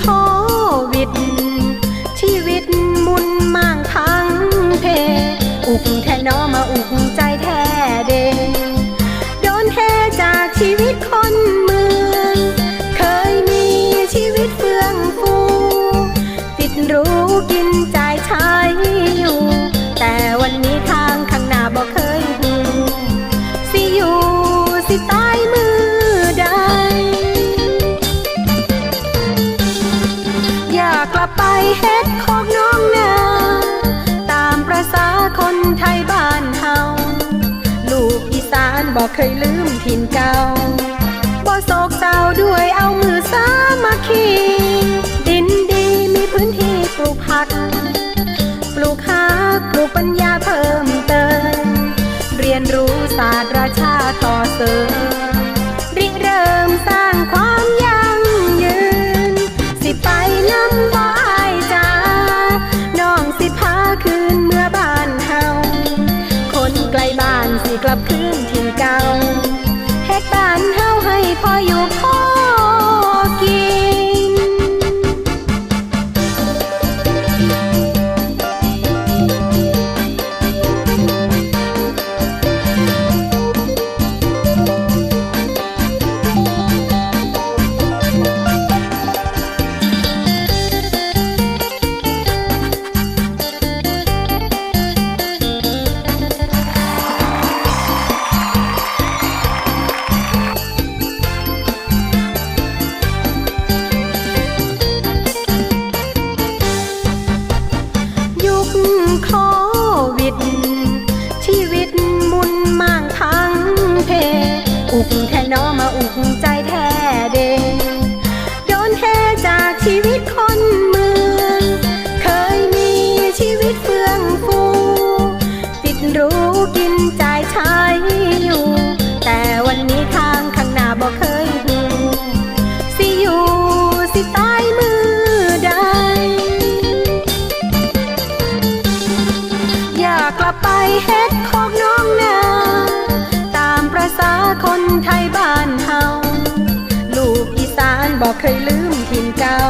โควิด ชีวิตมุนมั่งทั้งเพ อุกแท่นอมาอุกใจแท้เดโดนเทจากชีวิตคนเมือง เคยมีชีวิตเฟื่องฟู ติดรู้กินจ่ายใช้อยู่ แต่วันนี้ทา เฮ็ดของน้องนาตามประษาคนไทยบ้านเฮาลูกอีสานบอกเคยลืมถิ่นเก่าบ่โศกเศร้าด้วยเอามือสามัคคีดินดีมีพื้นที่ปลูกผัก น้อมาอุกใจแท้เดโดนเทจากชีวิตคนเมือง เคยมีชีวิตเฟื่องฟูติดรู้กินจ่ายใช้อยู่ แต่วันนี้ทางข้างหน้าบอกเคยหูสิอยู่สิตายมือใดอยากกลับไปเฮ็ด ไทยบ้านเฮา ลูกอีสานบอกเคยลืมถิ่นเก่า